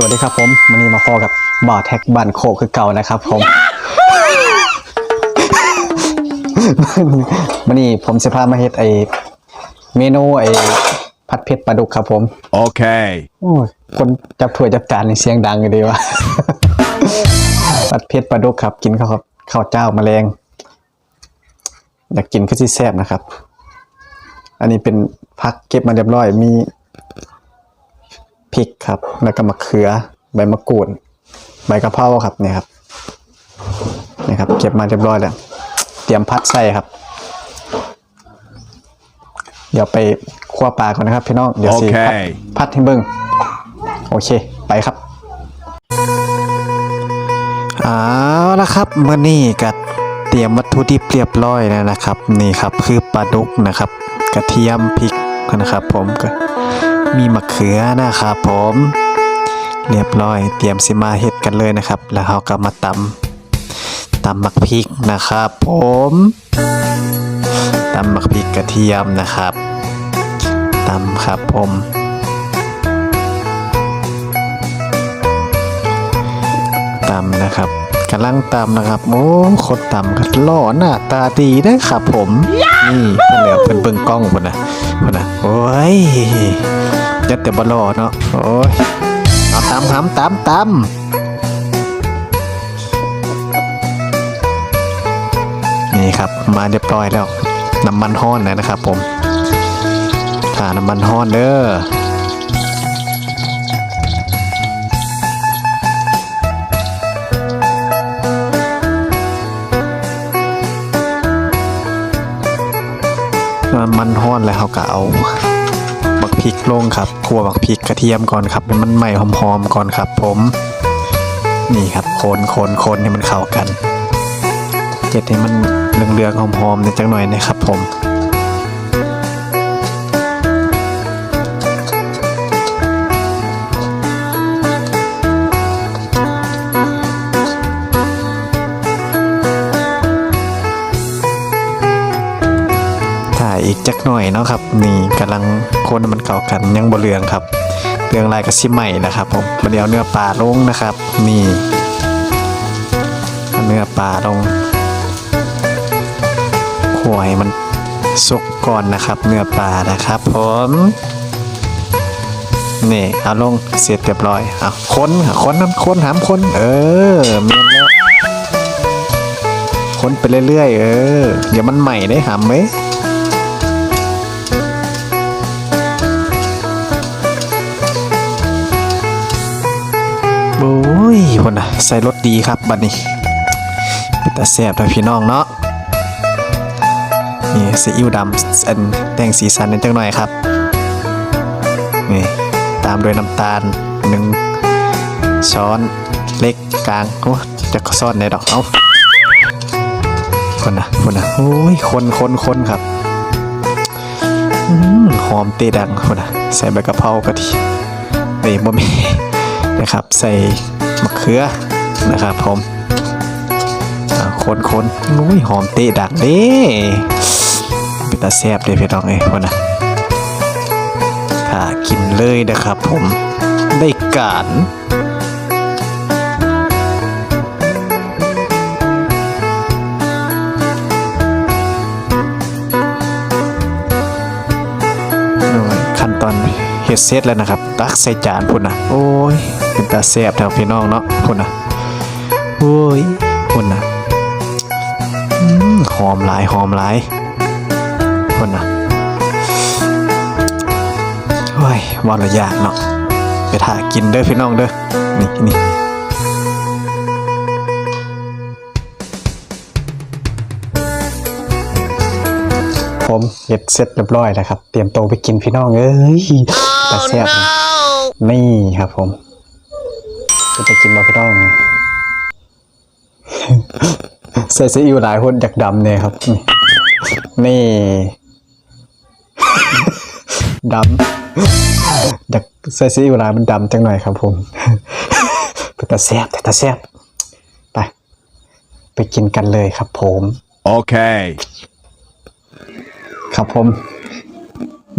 สวัสดีครับผมวันนี้มาพอกับบ่าวแท็กบันโคกคือเก่านะครับผมวันนี้ผมจะพามาเฮ็ดไอเมนูไอผัดเผ็ดปลาดุกครับผม Okay. โอ้ยคนจับถ้วยจับจานนี่เสียงดังอยู่ดีวะผัดเผ็ดปลาดุกครับ กินข้าวครับข้าวเจ้าแมลงอยากกินก็ที่แซ่บนะครับ อันนี้เป็นพักเก็บมาเรียบร้อยมีพ ริกครับ แล้วก็มะเขือ ใบมะกรูด ใบกะเพราครับเนี่ยครับนี่ครับ เก็บมาเรียบร้อยแล้ว เตรียมพัดใส่ครับ เดี๋ยวไปคั่วปลาก่อนนะครับพี่น้อง เดี๋ยวสิพัดโอเคพัดให้เบิ่งโอเค ไปครับเอาละครับเมื่อนี้ก็เตรียมวัตถุดิบเรียบร้อยแล้วนะครับ นี่ครับคือปลาดุกนะครับ กระเทียมพริกนะครับผมก็ มีมะเขือนะครับผม เรียบร้อยเตรียมสิมาเฮ็ดกันเลยนะครับ แล้วเราก็มาตำตำมักพริกนะครับผมตำมักพริกกระเทียมนะครับตำครับผมตำนะครับ กำลังตำนะครับโอ้คนตำก็หล่อหน้าตาดีนะครับผมนี่เพิ่นเหลือเพิ่นเบิ่งกล้องพุ่นนะพุ่นนะโอ้ยยัดแต่บ่หล่อเนาะโอ้ยเอาตำหำตำตำนี่ครับมาเรียบร้อยแล้วน้ำมันห้อนแล้วนะครับผมถ้าน้ำมันห้อนเด้อ มันห้อนแล้วเขาก็เอาบักพริกลงครับคั่วบักพริกกระเทียมก่อนครับเป็นมันใหม่หอมๆก่อนครับ ผมนี่ครับโคนโคนโคนให้มันเข้ากันเจ็ดให้มันเหลืองๆหอมๆนิดจังหน่อยนะครับผม จักหน่อยเนาะครับ นี่กำลังคนมันเข้ากันยังบ่เหลืองครับเหลืองลายกระชิใหม่นะครับผมมาเดี๋ยวเนื้อปลาลงนะครับ นี่เอาเนื้อปลาลงขวายมันสุกก่อนนะครับ เนื้อปลานะครับผมนี่เอาลงเสร็จเรียบร้อยเอาคนคนน้ำคนหามคนเออเมนแล้วคนไปเรื่อยๆเออเดี๋ยวมันใหม่ได้หามไหม ใส่รสดีครับบัดนี้เป็นแต่แซ่บเลยพี่น้องเนาะนี่ซีอิ๊วดำอันแต่งสีสันนิดจังหน่อยครับนี่ตามด้วยน้ำตาลหนึ่งช้อนเล็กกลางโอ้จะซ่อนในดอกเอาคนนะคนนะโอ้ยคนคนคนครับอหอมเตะดังคนนะใส่ใบกะเพรากะทิเอ้ยบ่มีนะครับ ใส่มะเขือ นะครับผมคนคนนุ้ยหอมเตะดักเด้เป็นตาแซบเลยพี่น้องเอ้คนนะถ้ากินเลยนะครับผมได้การขั้นตอนเฮ็ดเสร็จแล้วนะครับ ตักใส่จานพุ่นนะโอ้ยเป็นตาแซบแถวพี่น้องเนาะพุ่นนะ โอ้ยพุ่นนะอืมหอมหลายหอมหลายพุ่นนะโอ้ยว่าละยากเนาะไปถ่ากินเด้อพี่น้องเด้อนี่นี่ผมเฮ็ดเสร็จเรียบร้อยแล้วครับ เตรียมโตวไปกินพี่น้องเอ้ยตาแซ่บนะนี่ครับผมจะไปกินมาพี่น้อง ใส่ซีอิ๊วหลายคนอยากดำเนี่ยครับ นี่ดำอยากใส่ซีอิ๊วหลายมันดำจังหน่อยครับผมแต่ตาแซ่บแต่ตาแซ่บไป ไปกินกันเลยครับผม Okay. ครับผม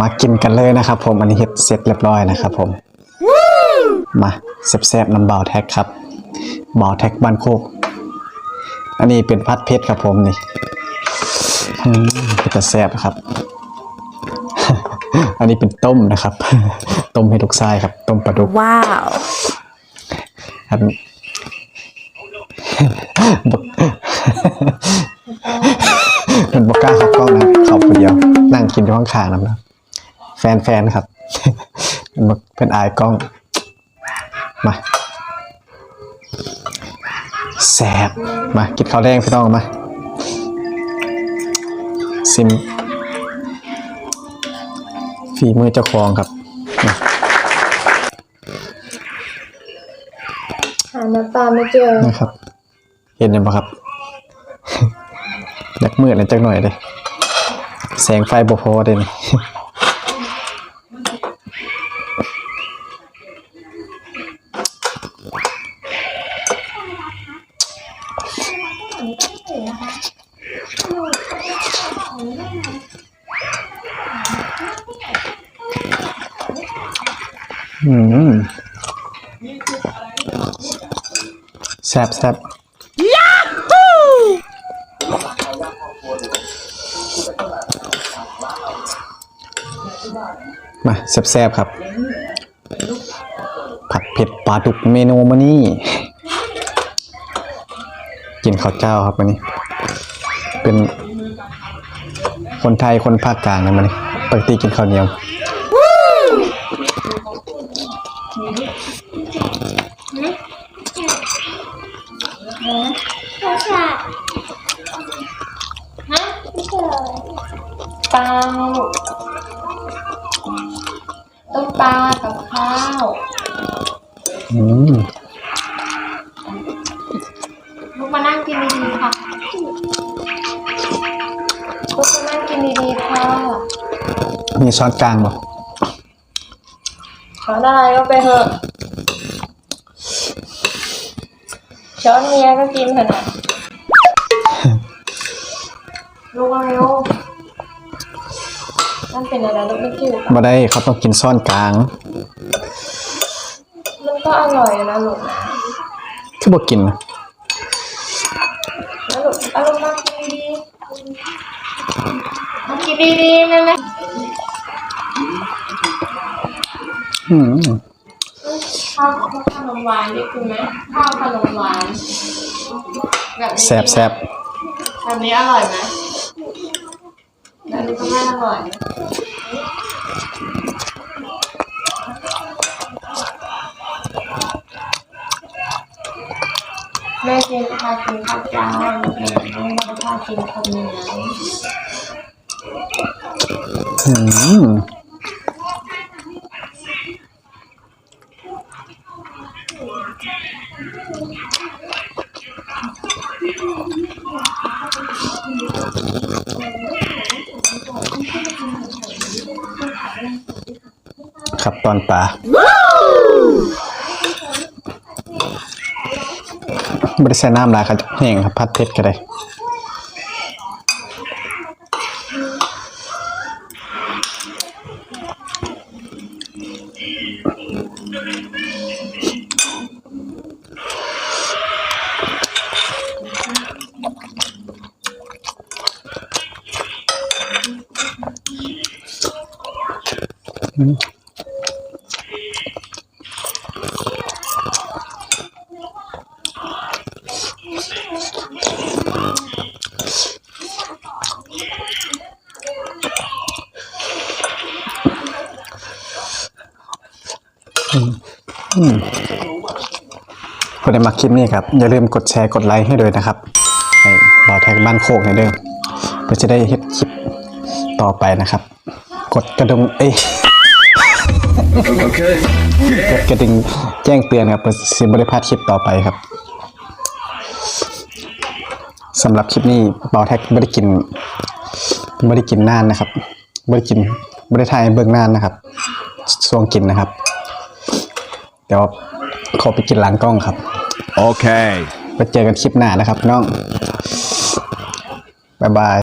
มากินกันเลยนะครับผม อันนี้เฮ็ดเสร็จเรียบร้อยนะครับผม มาแซ่บๆน้ำเบาแท็กครับเบาแท็กบ้านโคก อันนี้เป็นพัดเพชรครับผมนี่อืมเป็นแต่แซ่บครับ อันนี้เป็นต้มนะครับ ต้มให้ลูกชายครับ ต้มปลาดุก Wow. ครับบอกมันบอกกล้าเข้ากล้องนะครับเขาคนเดียว นั่งกินอยู่ข้างๆนะครับแฟนๆครับมันบอกเป็นอายกล้อง มา แสบมากินข้าวแดงพี่น้องมาซิมฝีมือเจ้าของครับมาหาน้ำปลาไม่เจอนะครับ เห็นยังปะครับอยากมืดนะจักหน่อยเลยแสงไฟบ่พอเด่น อืมแซ่บแซ่บมาแซ่บๆครับ ผัดเผ็ดปลาดุกเมนูมานี่ กินข้าวเจ้าครับวันนี้ เป็นคนไทยคนภาคกลางนะมันนี่ปกติกินข้าวเหนียว มีช้อนกลางบ่ช้อนอะไรก็ไปเถอะช้อนเมียก็กินเถอะนะลูกมาเร็วนั่นเป็นอะไรลูกไม่กินบ่ได้เขาต้องกินช้อนกลาง มันก็อร่อยนะลูกนะคือบ่กินนะ แล้วลูกเอาลูกมากินดีๆมากิ นดีๆนะนะอืมข้าวขนมหวานนี่คือไหมข้าวขนมหวานแบบนี้แซ่บแซ่บแบบนี้อร่อยไหมแบบนี้ก็ไม่อร่อยนะแม่กินพากินข้าวเจ้าแม่ไม่ได้พากินข้าวเหนียวอืม ครับตอนปลาไม่ได้ใส่น้ำลายครับแห้งครับพัดเพชรก็ได้ คนได้มาคลิปนี้ครับ อย่าลืมกดแชร์กดไลค์ให้ด้วยนะครับให้บอแท็กบ้านโคกในเด้อเพื่อจะได้เฮ็ดคลิปต่อไปนะครับ กดกระดุมเอ้ Okay. กดกระดิ่งแจ้งเตือนครับเพื่อสิบริพลาดคลิปต่อไปครับสำหรับคลิปนี้บอแท็กไม่ได้กินไม่ได้กินนานนะครับไม่ได้กินไม่ได้ถ่ายให้เบื้องนานนะครับช่วงกินนะครับเดี๋ยวขอไปกินหล้างกล้องครับ Okay. ไปเจอกันคลิปหน้านะครับน้อง บ๊ายบาย